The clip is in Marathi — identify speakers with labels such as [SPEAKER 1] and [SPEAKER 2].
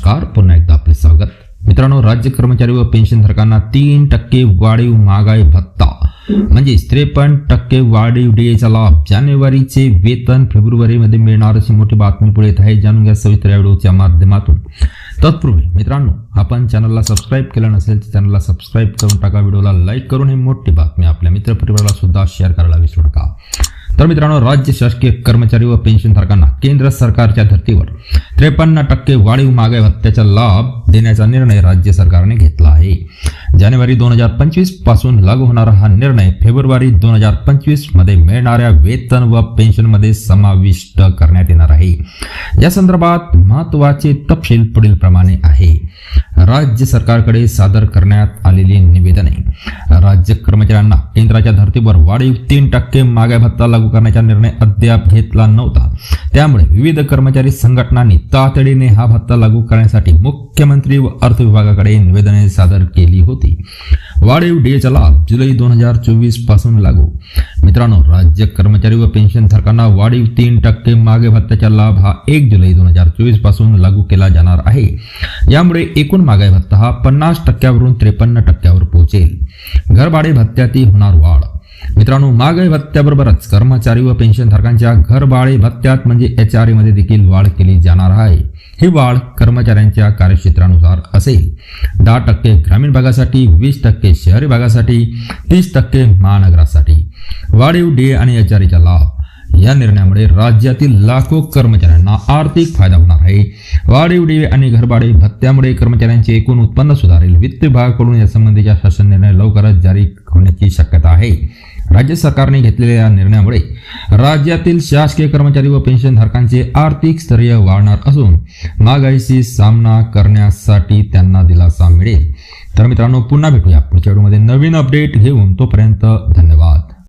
[SPEAKER 1] नमस्कार पुन्हा एकदा आपले स्वागत. मित्रांनो राज्य कर्मचारी व पेन्शनधारकांना तीन टक्के वाढीव महागाई भत्ता. म्हणजे त्रेपन्न टक्के वाढीव डीएचा लाभ जानेवारीचे वेतन फेब्रुवारीमध्ये मिळणार अशी मोठी बातमी पुढे येत आहे जाणून घ्या सविस्तर या व्हिडिओच्या माध्यमातून. तत्पूर्वी मित्रांनो आपण चॅनलला सबस्क्राईब केलं नसेल तर चॅनलला सबस्क्राईब करून टाका व्हिडिओला लाईक करून ही मोठी बातमी आपल्या मित्रपरिवाराला सुद्धा शेअर करायला विसरू नका. तर मित्रांनो राज्य शासकीय कर्मचारी व पेन्शनधारकांना केंद्र सरकारच्या धर्तीवर त्रेपन्न टक्के वाढीव महागाई भत्त्याचा लाभ देण्याचा निर्णय राज्य सरकारने घेतला आहे. जानेवारी दोन हजार पंचवीसपासून लागू होणारा हा निर्णय फेब्रुवारी दोन हजार पंचवीसमध्ये मिळणाऱ्या वेतन व पेन्शनमध्ये समाविष्ट करण्यात येणार आहे. या संदर्भात महत्त्वाचे तपशील पुढील प्रमाणे आहे. राज्य सरकारकडे सादर करण्यात आलेली निवेदने राज्य कर्मचाऱ्यांना केंद्राच्या धर्तीवर वाढीव तीन टक्के मागे भत्ता लागू करण्याचा निर्णय अद्याप घेतला नव्हता. त्यामुळे विविध कर्मचारी संघटनांनी तातडीने हा भत्ता लागू करण्यासाठी मुख्यमंत्री व अर्थ विभागाकडे निवेदने सादर केली होती. वाढीव डीएचा लाभ जुलै दोन हजार चोवीसपासून लागू. मित्रांनो राज्य कर्मचारी व पेन्शनधारकांना वाढीव तीन टक्के मागे भत्त्याचा लाभ हा एक जुलै दोन हजार चोवीसपासून लागू केला जाणार आहे. यामुळे एकूण महागाई भत्ता हा पन्नास टक्क्यावरून त्रेपन्न टक्क्यावर पोहोचेल. घरभाडे भत्त्यातही होणार वाढ. मित्रांनो महागाई भत्त्याबरोबरच कर्मचारी व पेन्शनधारकांच्या घरभाडे भत्त्यात म्हणजे एच आरमध्ये देखील वाढ केली जाणार आहे. ही वाढ कर्मचाऱ्यांच्या कार्यक्षेत्रानुसार असेल. दहा टक्के ग्रामीण भागासाठी वीस टक्के शहरी भागासाठी तीस टक्के महानगरासाठी. वाढीव डीए आणि एच आर लाभ. या निर्णयामुळे राज्यातील लाखो कर्मचाऱ्यांना आर्थिक फायदा होणार आहे. वाढीव डीए आणि घरभाडे भत्त्यामुळे कर्मचाऱ्यांचे एकूण उत्पन्न सुधारेल. वित्त विभागाकडून यासंबंधीचा शासन निर्णय लवकरच जारी होण्याची शक्यता आहे. राज्य सरकारने घेतलेल्या या निर्णयामुळे राज्यातील शासकीय कर्मचारी व पेन्शनधारकांचे आर्थिक स्थैर्य वाढणार असून महागाईशी सामना करण्यासाठी त्यांना दिलासा मिळेल. तर मित्रांनो पुन्हा भेटूया. पुढच्या व्हिडिओमध्ये नवीन अपडेट घेऊन तोपर्यंत धन्यवाद.